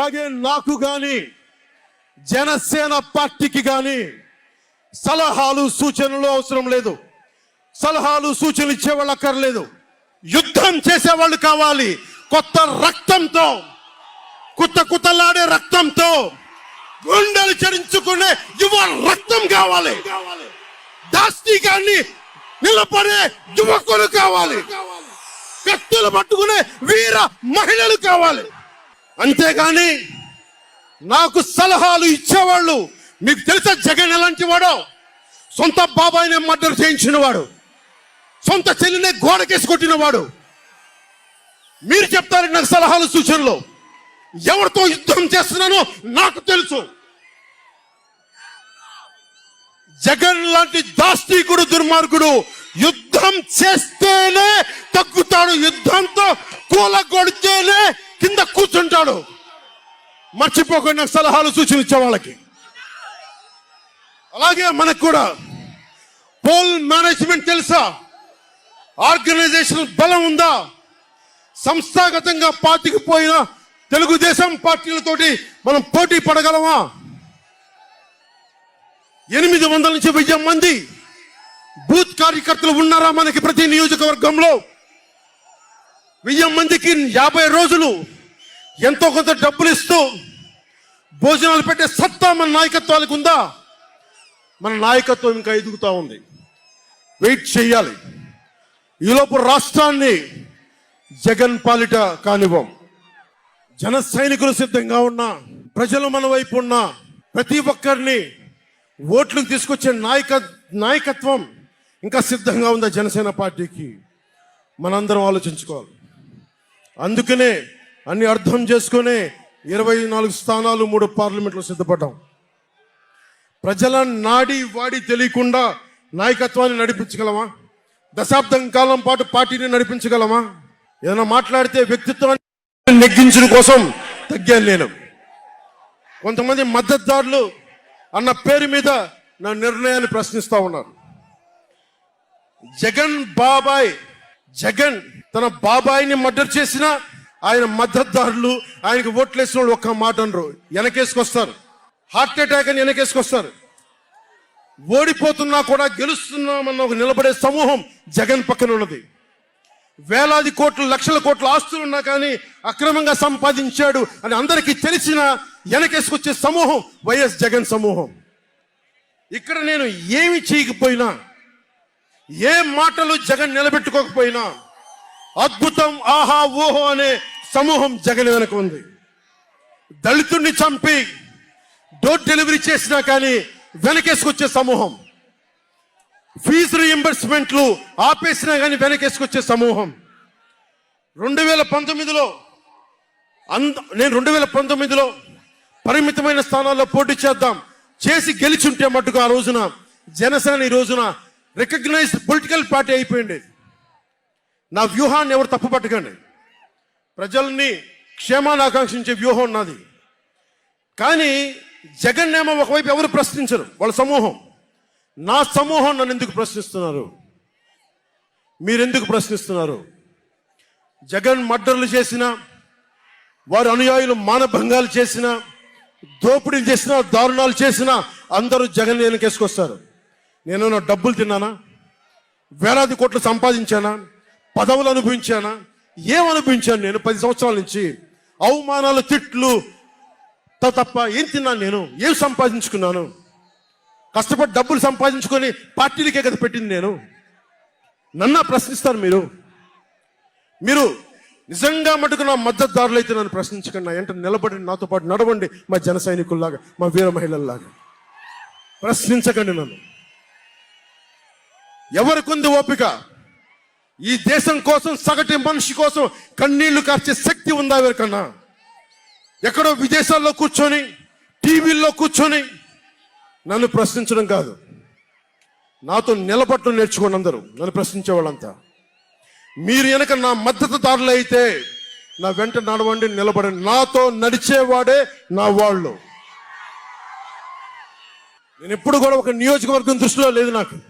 అలాగే నాకు గాని జనసేన పార్టీకి గాని సలహాలు సూచనలు అవసరం లేదు. సలహాలు సూచనలు ఇచ్చేవాళ్ళు అక్కర్లేదు. యుద్ధం చేసేవాళ్ళు కావాలి. కొత్త రక్తంతో కుత్త కుత్తలాడే రక్తంతో గుండెలు చరించుకునే యువ రక్తం కావాలి. దాస్తికాన్ని నిలబడే యువకులు కావాలి. కత్తులు పట్టుకునే వీర మహిళలు కావాలి. అంతేగాని నాకు సలహాలు ఇచ్చేవాళ్ళు మీకు తెలుసా జగన్ ఎలాంటి వాడో? సొంత బాబాయిని మర్డర్ చేయించిన వాడు సొంత చెల్లినే గోడకేసి కొట్టినవాడు మీరు చెప్తారు నాకు సలహాలు సూచనలు. ఎవరితో యుద్ధం చేస్తున్నానో నాకు తెలుసు. జగన్ లాంటి దాస్తికుడు దుర్మార్గుడు యుద్ధం చేస్తేనే తగ్గుతాడు. యుద్ధంతో కూలగొడితేనే ఇచ్చాడు మర్చిపోకుండా సలహాలు సూచనలు ఇచ్చే వాళ్ళకి. అలాగే మనకు కూడా పోల్ మేనేజ్మెంట్ తెలుసా? ఆర్గనైజేషన్ బలం ఉందా? సంస్థాగతంగా పార్టీకి పోయిన తెలుగుదేశం పార్టీలతోటి మనం పోటీ పడగలమా? ఎనిమిది వందల నుంచి వెయ్యి మంది బూత్ కార్యకర్తలు ఉన్నారా మనకి ప్రతి నియోజకవర్గంలో? వెయ్యి మందికి యాభై రోజులు ఎంతో కొంత డబ్బులు ఇస్తూ భోజనాలు పెట్టే సత్తా మన నాయకత్వాలకు ఉందా? మన నాయకత్వం ఇంకా ఎదుగుతా ఉంది. వెయిట్ చేయాలి. ఈలోపు రాష్ట్రాన్ని జగన్ పాలిట కానివ్వం. జన సైనికులు సిద్ధంగా ఉన్నా ప్రజలు మన వైపు ఉన్నా ప్రతి ఒక్కరిని ఓట్లకు తీసుకొచ్చే నాయక నాయకత్వం ఇంకా సిద్ధంగా ఉందా జనసేన పార్టీకి? మనందరం ఆలోచించుకోవాలి. అందుకనే అన్ని అర్థం చేసుకునే ఇరవై నాలుగు స్థానాలు మూడు పార్లమెంట్లో సిద్ధపడ్డాం. ప్రజల నాడి వాడి తెలియకుండా నాయకత్వాన్ని నడిపించగలమా? దశాబ్దం కాలం పాటు పార్టీని నడిపించగలమా? ఏదైనా మాట్లాడితే వ్యక్తిత్వాన్ని నెగ్గించడం కోసం తగ్గాను నేను. కొంతమంది మద్దతుదారులు అన్న పేరు మీద నా నిర్ణయాన్ని ప్రశ్నిస్తూ ఉన్నారు. జగన్ బాబాయ్ జగన్ తన బాబాయిని మర్డర్ చేసిన ఆయన మద్దతుదారులు ఆయనకు ఓట్లేసిన వాళ్ళు ఒక్క మాట అనరు. వెనకేసుకొస్తారు. హార్ట్ అటాక్ అని వెనకేసుకొస్తారు. ఓడిపోతున్నా కూడా గెలుస్తున్నామన్న ఒక నిలబడే సమూహం జగన్ పక్కన ఉన్నది. వేలాది కోట్లు లక్షల కోట్ల ఆస్తులు ఉన్నా కానీ అక్రమంగా సంపాదించాడు అని అందరికీ తెలిసిన వెనకేసుకొచ్చే సమూహం వైఎస్ జగన్ సమూహం. ఇక్కడ నేను ఏమి చేయకపోయినా ఏ మాటలు జగన్ నిలబెట్టుకోకపోయినా అద్భుతం ఆహా ఓహో అనే సమూహం జగన్ వెనక ఉంది. దళితుడిని చంపి డోర్ డెలివరీ చేసినా కానీ వెనకేసుకొచ్చే సమూహం. ఫీజు రీఎంబర్స్మెంట్లు ఆపేసినా కానీ వెనకేసుకొచ్చే సమూహం. రెండు వేల పంతొమ్మిదిలో అంద నేను రెండు వేల పంతొమ్మిదిలో పరిమితమైన స్థానాల్లో పోటీ చేద్దాం చేసి గెలిచుంటే మట్టుకు ఆ రోజున జనసేన ఈ రోజున రికగ్నైజ్డ్ పొలిటికల్ పార్టీ అయిపోయింది నా వ్యూహాన్ని ఎవరు తప్పు పట్టకండి. ప్రజల్ని క్షేమాన్ని ఆకాంక్షించే వ్యూహం నాది. కానీ జగన్ ఏమో ఒకవైపు ఎవరు ప్రశ్నించరు వాళ్ళ సమూహం. నా సమూహం నన్ను ఎందుకు ప్రశ్నిస్తున్నారు? మీరెందుకు ప్రశ్నిస్తున్నారు? జగన్ మర్డర్లు చేసిన వారి అనుయాయులు మానభంగాలు చేసిన దోపిడీలు చేసిన దారుణాలు చేసిన అందరూ జగన్ వెనకేసుకొస్తారు. నేను డబ్బులు తిన్నానా? వేలాది కోట్లు సంపాదించానా? పదవులు అనుభవించానా? ఏమనిపించాను నేను పది సంవత్సరాల నుంచి? అవమానాలు తిట్లు త- తప్ప ఏం తిన్నాను నేను? ఏం సంపాదించుకున్నాను? కష్టపడి డబ్బులు సంపాదించుకొని పార్టీలకే కదా పెట్టింది నేను? నన్నా ప్రశ్నిస్తారు మీరు. మీరు నిజంగా మటుకు నా మద్దతుదారులు అయితే నన్ను ప్రశ్నించకండి. నా వెంట నిలబడి నాతో పాటు నడవండి మా జన సైనికుల్లాగా మా వీర మహిళల్లాగా. ప్రశ్నించకండి నన్ను. ఎవరికుంది ఓపిక? ఈ దేశం కోసం సగటు మనిషి కోసం కన్నీళ్ళు కార్చే శక్తి ఉందా ఎవరికన్నా? ఎక్కడో విదేశాల్లో కూర్చొని టీవీల్లో కూర్చొని నన్ను ప్రశ్నించడం కాదు. నాతో నిలబట్టడం నేర్చుకోండి అందరూ నన్ను ప్రశ్నించే వాళ్ళంతా. మీరు వెనక నా మద్దతుదారులు అయితే నా వెంట నడవండి నిలబడండి. నాతో నడిచేవాడే నా వాళ్ళు. నేను ఎప్పుడు కూడా ఒక నియోజకవర్గం దృష్టిలో లేదు నాకు.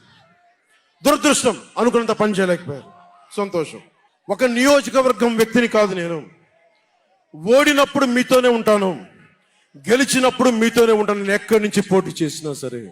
దురదృష్టం. అనుకున్నంత పని చేయలేకపోయారు. సంతోషం. ఒక నియోజకవర్గం వ్యక్తిని కాదు నేను. ఓడినప్పుడు మీతోనే ఉంటాను. గెలిచినప్పుడు మీతోనే ఉంటాను. నేను ఎక్కడి నుంచి పోటీ చేసినా సరే.